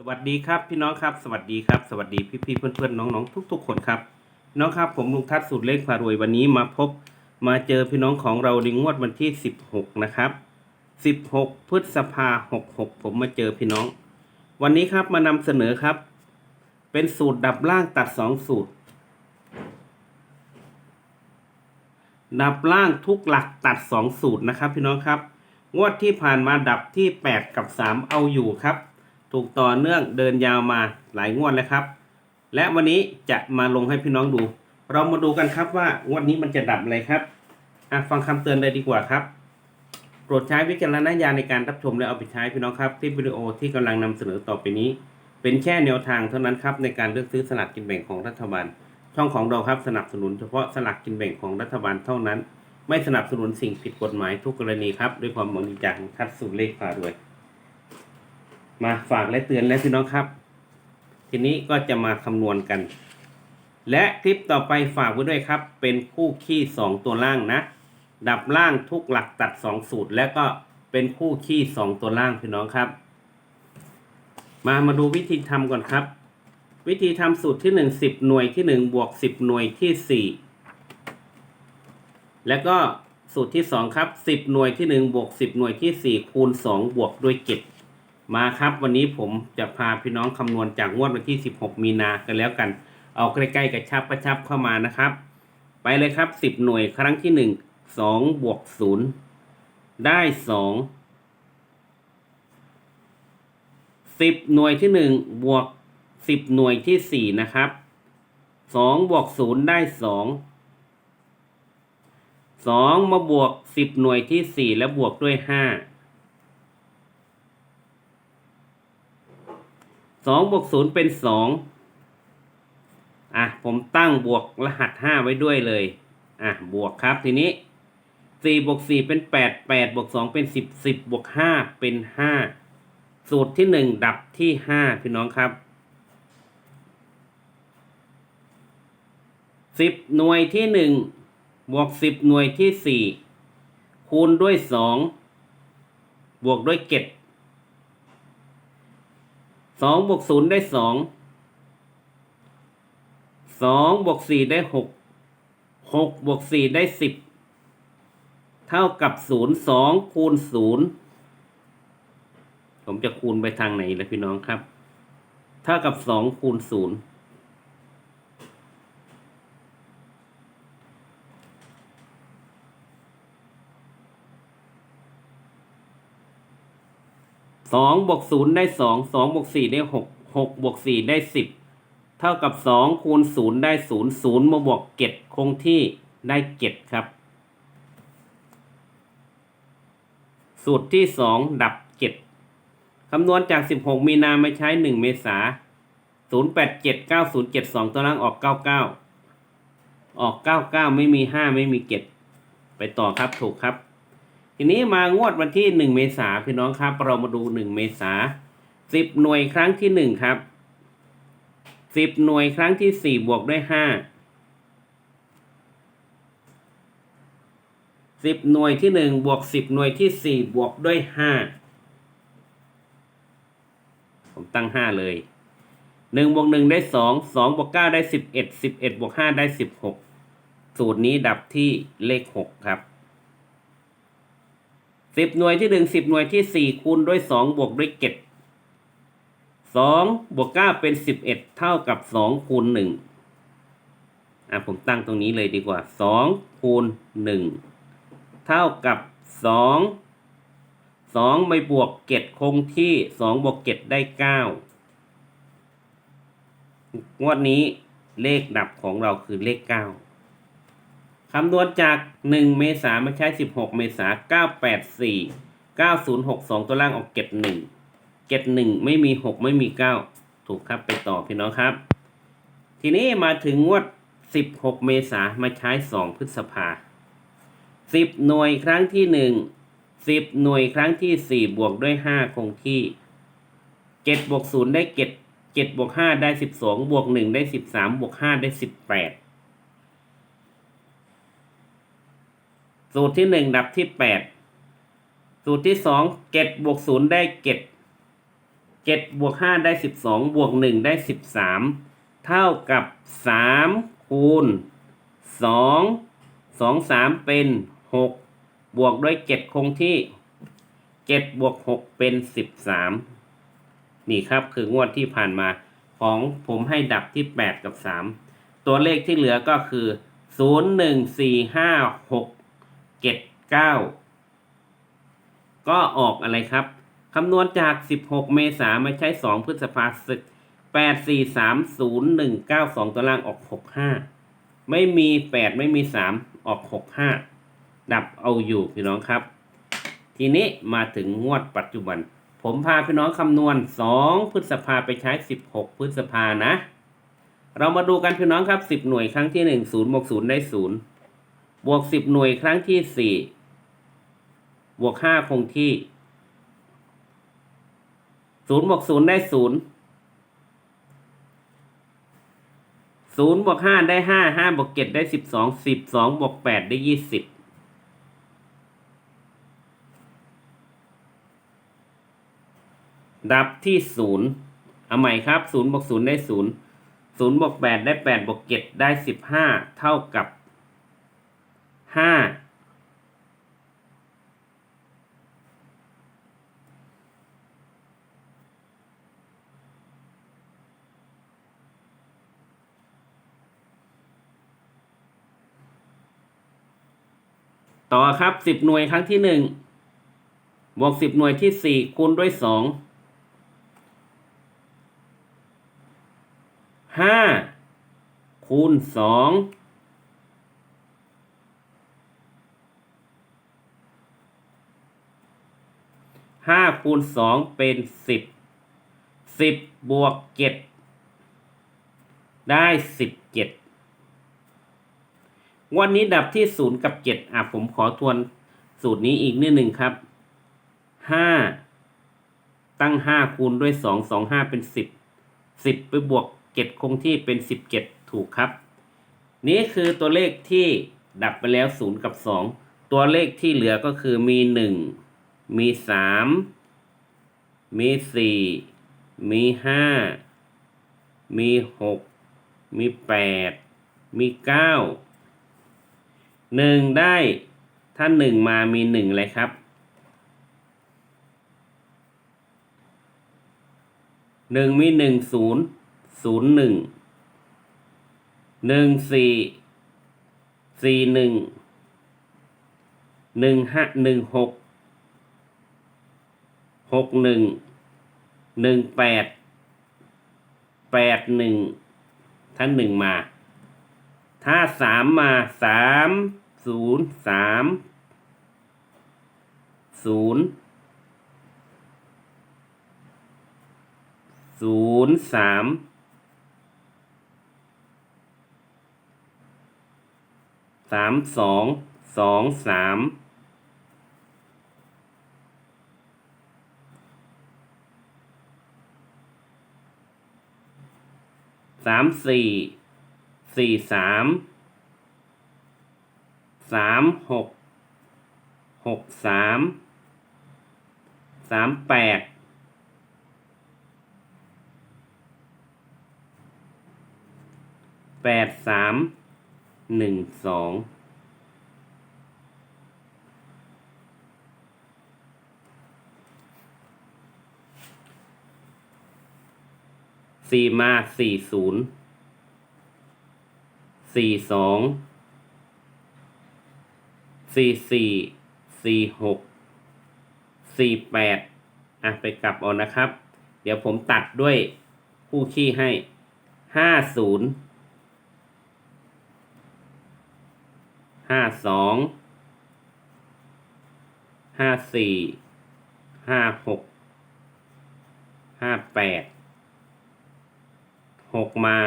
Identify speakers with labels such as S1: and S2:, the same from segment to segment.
S1: สวัสดีครับพี่น้องครับสวัสดีครับสวัสดีพี่พี่ๆเพื่อนเพื่อนๆน้องๆทุกๆคนครับน้องครับผมลุงทัศน์สูตรเลขพารวยวันนี้มาพบมาเจอพี่น้องของเราในงวดวันที่ 16 นะครับ 16 พฤษภา66 ผมมาเจอพี่น้อง วันนี้ครับมานำเสนอครับ เป็นสูตรดับล่างตัด 2 สูตร ดับล่างทุกหลักตัด 2 สูตรนะครับ พี่น้องครับ งวดที่ผ่านมาดับที่ 8 กับ 3 เอาอยู่ครับ ถูกต่อเนื่องเดินยาวมาหลายงวดแล้วครับ และวันนี้จะมาลงให้พี่น้องดู เรามาดูกันครับว่างวดนี้มันจะดับอะไรครับอะฟังคำเตือนเลยดีกว่าครับ โปรดใช้วิจารณญาณในการรับชมและเอาไปใช้พี่น้องครับที่วิดีโอที่กำลังนำเสนอต่อไปนี้ เป็นแค่แนวทางเท่านั้นครับในการเลือกซื้อสลากกินแบ่งของรัฐบาล ช่องของเราครับสนับสนุนเฉพาะสลากกินแบ่งของรัฐบาลเท่านั้น ไม่สนับสนุนสิ่งผิดกฎหมายทุกกรณีครับด้วยความหวังดีจากทัดสูตรเลขพารวย มาฝากและเตือนแล้วพี่น้องครับ ทีนี้ก็จะมาคำนวณกัน และคลิปต่อไปฝากไว้ด้วยครับ เป็นคู่ขี้สองตัวล่างนะ ดับล่างทุกหลักตัดสองสูตร และก็เป็นคู่ขี้สองตัวล่างพี่น้องครับ มามาดูวิธีทำก่อนครับ วิธีทำสูตรที่หนึ่งสิบหน่วยที่หนึ่งบวกสิบหน่วยที่สี่แล้วก็สูตรที่สองครับสิบหน่วยที่หนึ่งบวกสิบหน่วยที่สี่คูณสองบวกด้วยเจ็ด มาครับวันนี้ผมจะพาพี่น้องคำนวณจากงวดวันที่ 16 มีนากันแล้วกัน เอาใกล้ๆกระชับประชับเข้ามานะครับ ไปเลยครับ 10 หน่วยครั้งที่ 1 2บวก0ได้ 2 10 หน่วยที่ 1 บวก 10 หน่วยที่ 4 นะครับ 2 บวก 0 ได้ 2 2 มาบวก 10 หน่วยที่ 4 แล้วบวกด้วย 5 สองบวกศูนย์เป็นสองอะผมตั้งบวกรหัสห้าไว้ด้วยเลย อะบวกครับทีนี้สี่บวกสี่เป็นแปดแปดบวกสองเป็นสิบสิบบวกห้าเป็นห้าสูตรที่หนึ่งดับที่ห้าพี่น้องครับสิบหน่วยที่หนึ่งบวกสิบหน่วยที่สี่คูณด้วยสองบวกด้วยเจ็ด สองบวกศูนย์ได้สองสองบวกสี่ได้หกหกบวกสี่ได้สิบเท่ากับศูนย์สองคูณศูนย์ผมจะคูณไปทางไหนล่ะพี่น้องครับ เท่ากับสองคูณศูนย์ สองบวกศูนย์ได้สองสองบวกสี่ได้หกหกบวกสี่ได้สิบเท่ากับสองคูณศูนย์ได้ศูนย์ศูนย์มาบวกเจ็ดคงที่ได้เจ็ดครับ สูตรที่สองดับเจ็ดคำนวณจากสิบหกมีนาไม่ใช้หนึ่งเมษาศูนย์แปดเจ็ดเก้าศูนย์เจ็ดสองตัวล่างออกเก้าเก้าออกเก้าเก้าไม่มีห้าไม่มีเจ็ดไปต่อครับถูกครับ ทีนี้มางวดวันที่หนึ่งเมษาพี่น้องครับ เรามาดูหนึ่งเมษาสิบหน่วยครั้งที่หนึ่งครับสิบหน่วยครั้งที่สี่บวกด้วยห้าสิบหน่วยที่หนึ่งบวกสิบหน่วยที่สี่บวกด้วยห้าผมตั้งห้าเลยหนึ่งบวกหนึ่งได้สองสองบวกเก้าได้สิบเอ็ดสิบเอ็ดบวกห้าได้สิบหกสูตรนี้ดับที่เลขหกครับ สิบหน่วยที่หนึ่งสิบหน่วยที่สี่คูณด้วยสองบวกด้วยเจ็ดสองบวกเก้าเป็นสิบเอ็ดเท่ากับสองคูณหนึ่งอะผมตั้งตรงนี้เลยดีกว่าสองคูณหนึ่งเท่ากับสองสองไม่บวกเจ็ดคงที่สองบวกเจ็ดได้เก้างวดนี้เลขดับของเราคือเลขเก้า คำนวณจาก 1 เมษามาใช้ 16 เมษา984 9062 ตัวล่างออกเก็บ1เก็บ1ไม่มี 6 ไม่มี 9 ถูกครับไปต่อพี่น้องครับ ทีนี้มาถึงงวด 16 เมษามาใช้ 2 พฤษภา 10 หน่วยครั้งที่ 1 10 หน่วยครั้งที่ 4 บวกด้วย 5 คงที่ 7 บวก 0 ได้ 7 7บวก 5 ได้ 12 บวก 1 ได้ 13 บวก 5 ได้ 18 สูตรที่หนึ่งดับที่แปดสูตรที่สองเก็ดบวกศูนย์ได้เก็ดเจ็ดบวกห้าได้สิบสองบวกหนึ่งได้สิบสามเท่ากับสามคูณสองสองสามเป็นหกบวกด้วยเจ็ดคงที่เจ็ดบวกหกเป็นสิบสามนี่ครับคืองวดที่ผ่านมาของผมให้ดับที่แปดกับสามตัวเลขที่เหลือก็คือศูนย์หนึ่งสี่ห้าหก เจ็ดเก้าก็ออกอะไรครับ คำนวณจาก 16 เมษามาใช้ 2 พฤษภาศึก 8 4 3 0 1 9 2 ตัวล่างออก 65 ไม่มี 8 ไม่มี 3 ออก 65 ดับเอาอยู่พี่น้องครับ ทีนี้มาถึงงวดปัจจุบัน ผมพาพี่น้องคำนวณ 2 พฤษภาไปใช้ 16 พฤษภานะ เรามาดูกันพี่น้องครับ 10 หน่วยครั้งที่ 1 0บวก0ได้ 0 บวก10หน่วยครั้งที่4บวก5คงที่ศูนย์บวกศูนย์ได้ศูนย์ศูนย์บวกห้าได้ห้าห้าบวกเจ็ดได้สิบสองสิบสองบวกแปดได้ยี่สิบดับที่ศูนย์เอาใหม่ครับศูนย์บวกศูนย์ได้ศูนย์ศูนย์บวกแปดได้แปดบวกเจ็ดได้สิบห้าเท่ากับ ห้าต่อครับสิบหน่วยครั้งที่หนึ่งบวกสิบหน่วยที่สี่คูณด้วยสองห้าคูณสอง ห้าคูณสองเป็นสิบสิบบวกเจ็ดได้สิบเจ็ดวันนี้ดับที่ศูนย์กับเจ็ดอะผมขอทวนสูตรนี้อีกนิดหนึ่งครับห้าตั้งห้าคูณด้วยสองสองห้าเป็นสิบสิบไปบวกเจ็ดคงที่เป็นสิบเจ็ดถูกครับ นี่คือตัวเลขที่ดับไปแล้วศูนย์กับสองตัวเลขที่เหลือก็คือมีหนึ่ง มีสามมีสี่มีห้ามีหกมีแปดมีเก้าหนึ่งได้ถ้าหนึ่งมามีหนึ่งเลยครับหนึ่งมีหนึ่งศูนย์ศูนย์หนึ่งหนึ่งสี่สี่หนึ่งหนึ่งห้าหนึ่งหก หกหนึ่งหนึ่งแปดแปดหนึ่งถ้าหนึ่งมา ถ้าสามมาสามศูนย์สามศูนย์ศูนย์สามสามสองสองสาม สามสี่สี่สามสามหกหกสามสามแปดแปดสามหนึ่งสอง สี่มาสี่ศูนย์สี่สองสี่สี่สี่หกสี่แปดอะไปกลับเอานะครับ เดี๋ยวผมตัดด้วยคู่ขี้ให้ห้าศูนย์ห้าสองห้าสี่ห้าหกห้าแปด หกมา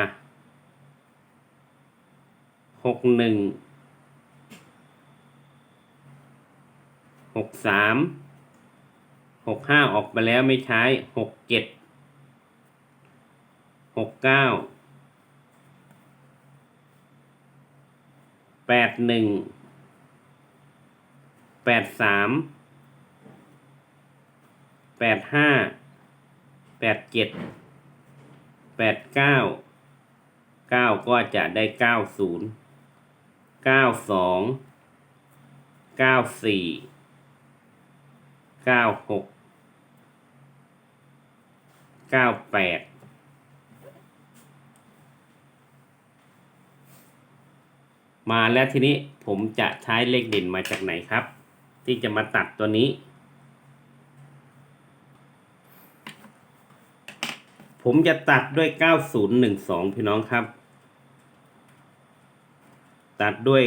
S1: หกหนึ่งหกสามหกห้าออกไปแล้วไม่ใช้หกเจ็ดหกเก้าแปดหนึ่งแปดสามแปดห้าแปดเจ็ด แปดเก้าเก้าก็จะได้เก้าศูนย์เก้าสองเก้าสี่เก้าหกเก้าแปดมาแล้วทีนี้ผมจะใช้เลขเด่นมาจากไหนครับ ที่จะมาตัดตัวนี้ ผมจะตัดด้วย 9012 พี่น้องครับ ตัดด้วย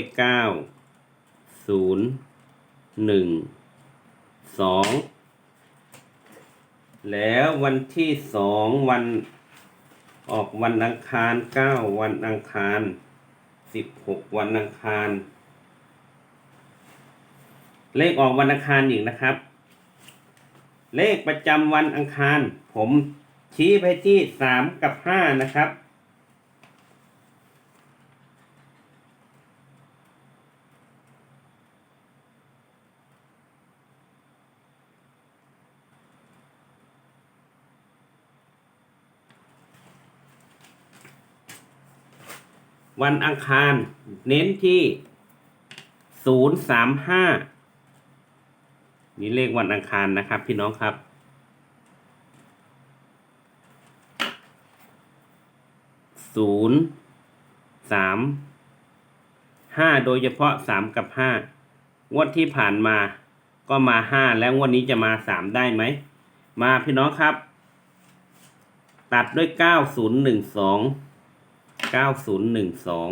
S1: 9012 แล้ววันที่สองวันออกวันอังคาร 9 วันอังคาร 16 วันอังคาร เลขออกวันอังคารอีกนะครับ เลขประจำวันอังคารผม ชี้ไปที่สามกับห้านะครับ วันอังคาร เน้นที่ศูนย์สามห้านี่เลขวันอังคารนะครับ พี่น้องครับ ศูนย์สามห้าโดยเฉพาะสามกับห้างวดที่ผ่านมาก็มาห้าแล้วงวดนี้จะมาสามได้ไหม มาพี่น้องครับ ตัดด้วยเก้าศูนย์หนึ่งสองเก้าศูนย์หนึ่งสอง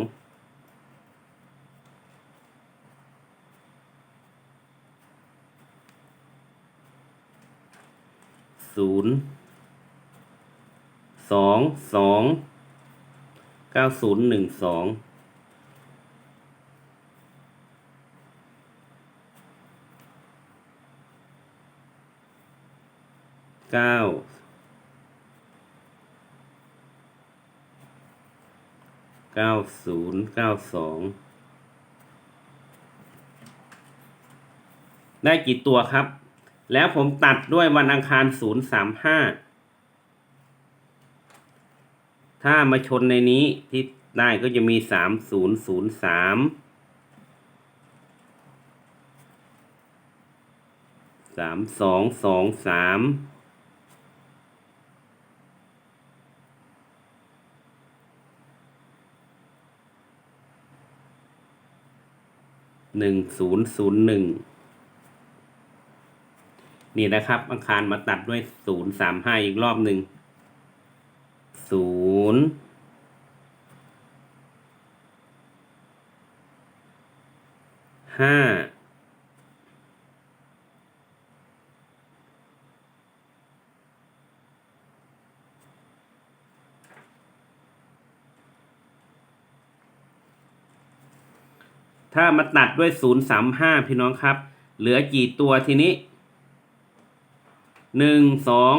S1: ศูนย์สองสอง เก้าศูนย์หนึ่งสองเก้าเก้าศูนย์เก้าสองได้กี่ตัวครับ แล้วผมตัดด้วยวันอังคารศูนย์สามห้า ถ้ามาชนในนี้ที่ได้ก็จะมีสามศูนย์ศูนย์สามสามสองสองสามหนึ่งศูนย์ศูนย์หนึ่งนี่นะครับอังคารมาตัดด้วยศูนย์สามห้าอีกรอบหนึ่ง ศูนย์ห้าถ้ามาตัดด้วยศูนย์สามห้าพี่น้องครับ เหลือกี่ตัวทีนี้หนึ่งสอง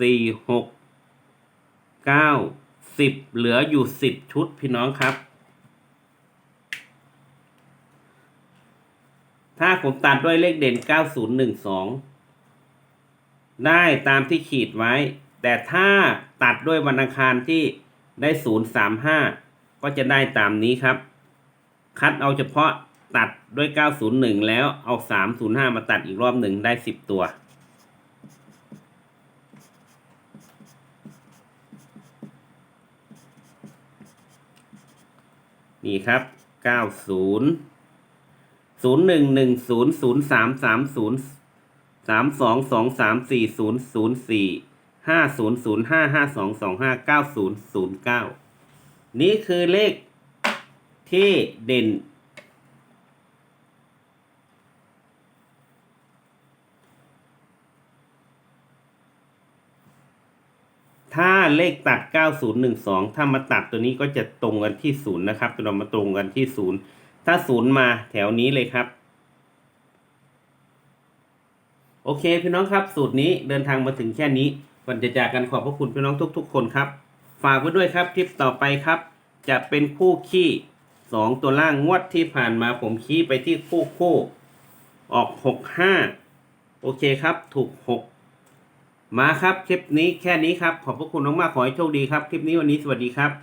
S1: สี่หก เก้าสิบเหลืออยู่สิบชุดพี่น้องครับ ถ้าผมตัดด้วยเลขเด่นเก้าศูนย์หนึ่งสองได้ตามที่ขีดไว้ แต่ถ้าตัดด้วยวันอังคารที่ได้ศูนย์สามห้าก็จะได้ตามนี้ครับ คัดเอาเฉพาะตัดด้วยเก้าศูนย์หนึ่งแล้วเอาสามศูนย์ห้ามาตัดอีกรอบหนึ่งได้สิบตัว นี่ครับ 90 01 10 03 30 32 23 40 04 50 05 52 25 90 09 นี่คือเลขที่เด่น ถ้าเลขตัด 9012 ถ้ามาตัดตัวนี้ก็จะตรงกันที่ศูนย์นะครับเรามาตรงกันที่ศูนย์ถ้าศูนย์มาแถวนี้เลยครับ โอเคพี่น้องครับ สูตรนี้เดินทางมาถึงแค่นี้ก่อนจะจากกันขอบพระคุณพี่น้องทุก ๆ คนครับ ฝากไว้ด้วยครับคลิปต่อไปครับ จะเป็นคู่ขี้สองตัวล่างงวดที่ผ่านมาผมขี้ไปที่คู่คู่ ออกหกห้าโอเคครับ ถูกหก มาครับคลิปนี้แค่นี้ครับขอบพระคุณมากๆขอให้โชคดีครับคลิปนี้วันนี้สวัสดีครับ